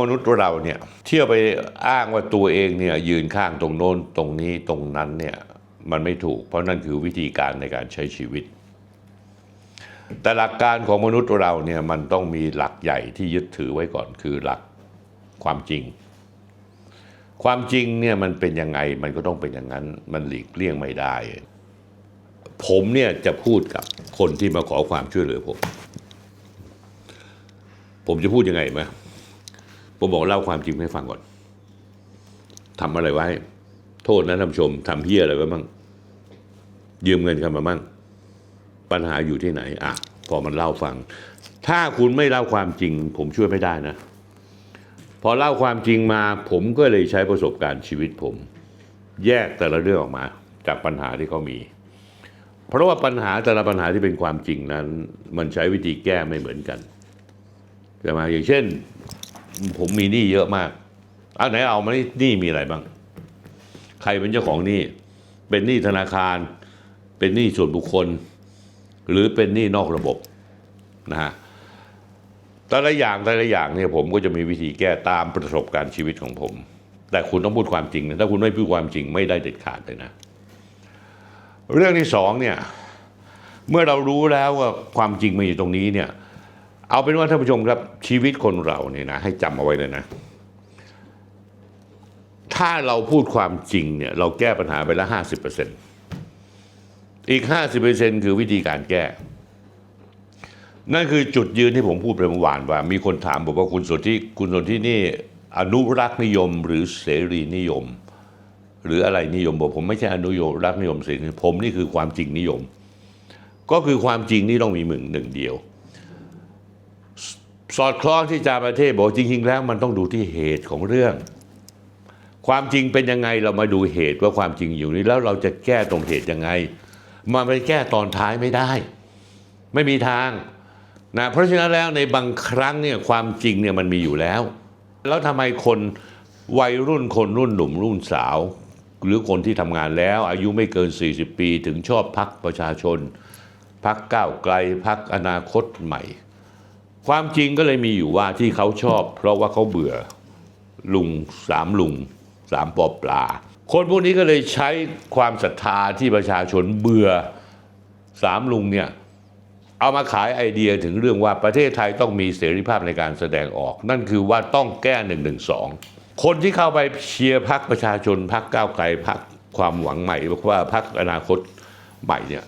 มนุษย์เราเนี่ยเที่ยวไปอ้างว่าตัวเองเนี่ยยืนข้างตรงโน้นตรงนี้ตรงนั้นเนี่ยมันไม่ถูก เพราะนั่นคือวิธีการในการใช้ชีวิต แต่หลักการของมนุษย์เราเนี่ยมันต้องมีหลักใหญ่ที่ยึดถือไว้ก่อนคือหลักความจริง ความจริงเนี่ยมันเป็นยังไงมันก็ต้องเป็นอย่างนั้น มันหลีกเลี่ยงไม่ได้ ผมเนี่ยจะพูดกับคนที่มาขอความช่วยเหลือผม ผมจะพูดยังไงไหม ผมบอกเล่าความจริงให้ฟังก่อนทำอะไรไว้ โทษนะท่านผู้ชมทำเพี้ยอะไรไว้บ้างยืมเงินกันมาบ้างปัญหาอยู่ที่ไหน อะ พอมันเล่าฟัง ถ้าคุณไม่เล่าความจริง ผมช่วยไม่ได้นะ พอเล่าความจริงมา ผมก็เลยใช้ประสบการณ์ชีวิตผม แยกแต่ละเรื่องออกมา จากปัญหาที่เขามี เพราะว่าปัญหาแต่ละปัญหาที่เป็นความจริงนั้น มันใช้วิธีแก้ไม่เหมือนกันใช่ไหมอย่างเช่น ผมมีหนี้เยอะมากเอาไหนเอามาหนี้มีอะไรบ้าง ใครเป็นเจ้าของหนี้ เป็นหนี้ธนาคาร เป็นหนี้ส่วนบุคคล หรือเป็นหนี้นอกระบบนะฮะแต่ละอย่างแต่ละอย่างเนี่ยผมก็จะมีวิธีแก้ตามประสบการณ์ชีวิตของผม แต่คุณต้องพูดความจริงนะถ้าคุณไม่พูดความจริงไม่ได้เด็ดขาดเลยนะ เรื่องที่สองเนี่ยเมื่อเรารู้แล้วว่าความจริงมันอยู่ตรงนี้เนี่ย เอาเป็นว่าท่านผู้ชมครับชีวิตคนเราเนี่ยนะให้จำเอาไว้เลยนะ ถ้าเราพูดความจริงเนี่ยเราแก้ปัญหาไปแล้วห้าสิบเปอร์เซ็นอีกห้าสิบเปอร์เซ็นคือวิธีการแก้ นั่นคือจุดยืนที่ผมพูดไปเมื่อวานว่า มีคนถามบอกว่าคุณสนที่คุณสนที่นี่อนุรักษ์นิยมหรือเสรีนิยม หรืออะไรนิยมบอกผมไม่ใช่อนุรักษ์นิยมเสรีผมนี่คือความจริงนิยม ก็คือความจริงนี่ต้องมีมึงหนึ่งเดียว สอดคล้องที่จาประเทศบอกจริง ๆ แล้วมันต้องดูที่เหตุของเรื่อง ความจริงเป็นยังไงเรามาดูเหตุว่าความจริงอยู่นี้แล้วเราจะแก้ตรงเหตุยังไงมาไปแก้ตอนท้ายไม่ได้ ไม่มีทางนะเพราะฉะนั้นแล้วในบางครั้งเนี่ยความจริงเนี่ยมันมีอยู่แล้ว แล้วทำไมคนวัยรุ่นคนรุ่นหนุ่มรุ่นสาว หรือคนที่ทำงานแล้ว อายุไม่เกิน 40 ปี ถึงชอบพักประชาชน พักก้าวไกลพักอนาคตใหม่ ความจริงก็เลยมีอยู่ว่าที่เขาชอบ เพราะว่าเขาเบื่อลุงสามลุงสามปอปลา คนพวกนี้ก็เลยใช้ความศรัทธาที่ประชาชนเบื่อสามลุงเนี่ยเอามาขายไอเดียถึงเรื่องว่าประเทศไทยต้องมีเสรีภาพในการแสดงออก นั่นคือว่าต้องแก้หนึ่งหนึ่งสองคนที่เข้าไปเชียร์พักประชาชนพักก้าวไกลพักความหวังใหม่ว่าพักอนาคตใหม่เนี่ย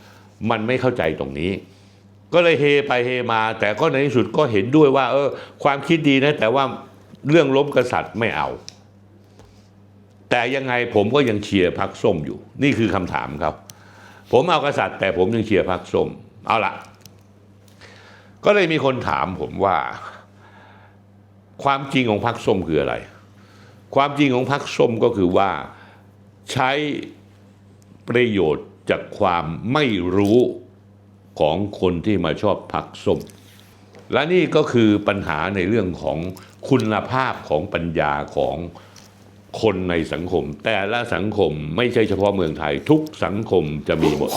มันไม่เข้าใจตรงนี้ ก็เลยเฮไปเฮมา แต่ก็ในที่สุดก็เห็นด้วยว่า เออ ความคิดดีนะ แต่ว่าเรื่องล้มกษัตริย์ไม่เอา แต่ยังไงผมก็ยังเชียร์พักส้มอยู่ นี่คือคำถามครับ ผมเอากษัตริย์ แต่ผมยังเชียร์พักส้ม เอาละก็เลยมีคนถามผมว่า ความจริงของพักส้มคืออะไร ความจริงของพักส้มก็คือว่าใช้ประโยชน์จากความไม่รู้ ของคนที่มาชอบพักส้ม และนี่ก็คือปัญหาในเรื่องของคุณภาพของปัญญาของคนในสังคม แต่ละสังคมไม่ใช่เฉพาะเมืองไทย ทุกสังคมจะมีหมด